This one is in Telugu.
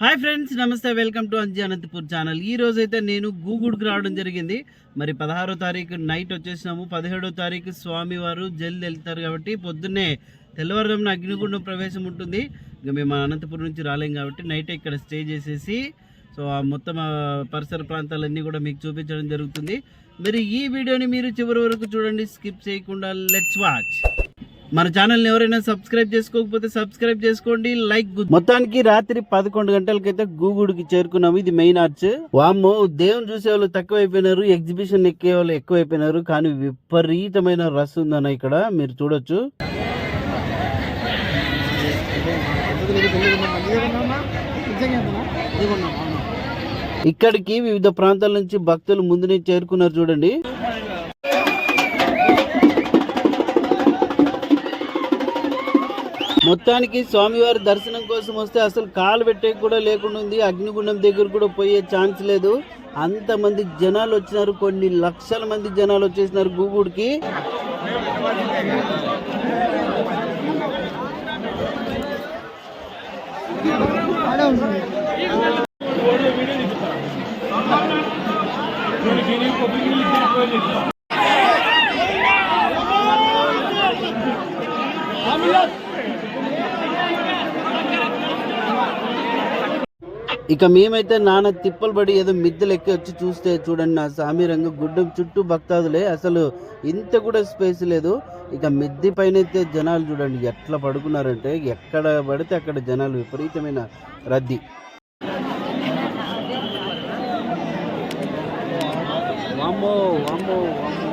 హాయ్ ఫ్రెండ్స్ నమస్తే welcome to Anji Anantapur channel. ఈ రోజు అయితే నేను గూగుడికి రావడం జరిగింది. మరి పదహారో తారీఖు నైట్ వచ్చేసినాము. పదిహేడో తారీఖు స్వామివారు జల్ది వెళ్తారు కాబట్టి పొద్దున్నే తెల్లవారుజామున అగ్నిగుండం ప్రవేశం ఉంటుంది. ఇక మేము అనంతపురం నుంచి రాలేం కాబట్టి నైట్ ఇక్కడ స్టే చేసేసి సో ఆ మొత్తం పరిసర ప్రాంతాలన్నీ కూడా మీకు చూపించడం జరుగుతుంది. మరి ఈ వీడియోని మీరు చివరి వరకు చూడండి. స్కిప్ చేయకుండా లెట్స్ వాచ్. మన ఛానల్ని ఎవరైనా సబ్స్క్రైబ్ చేసుకోకపోతే సబ్స్క్రైబ్ చేసుకోండి లైక్ మొత్తానికి రాత్రి పదకొండు గంటలకైతే గూగుడికి చేరుకున్నాము. ఇది మెయిన్ ఆర్చ్. వామ్మో దేవుని చూసే వాళ్ళు తక్కువైపోయినారు ఎగ్జిబిషన్ ఎక్కే వాళ్ళు ఎక్కువైపోయినారు కానీ విపరీతమైన రస్ ఉందన్న ఇక్కడ. మీరు చూడొచ్చు. ఇక్కడికి వివిధ ప్రాంతాల నుంచి భక్తులు ముందునే చేరుకున్నారు చూడండి. మొత్తానికి స్వామివారి దర్శనం కోసం వస్తే అసలు కాలు పెట్టే కూడా లేకుండా ఉంది. అగ్నిగుండం దగ్గర కూడా పోయే ఛాన్స్ లేదు. అంతమంది జనాలు వచ్చినారు. కొన్ని లక్షల మంది జనాలు వచ్చేసినారు గూగుడికి. ఇక మేమైతే నాన్న తిప్పలు పడి ఏదో మిద్దెలు ఎక్కి వచ్చి చూస్తే చూడండి నా సామి రంగు గుడ్డం చుట్టూ భక్తాదులే. అసలు ఇంత కూడా స్పేస్ లేదు. ఇక మిద్దె పైన అయితే జనాలు చూడండి ఎట్లా పడుకున్నారంటే ఎక్కడ పడితే అక్కడ జనాలు విపరీతమైన రద్దీ. వామ్మో వామ్మో వామ్మో.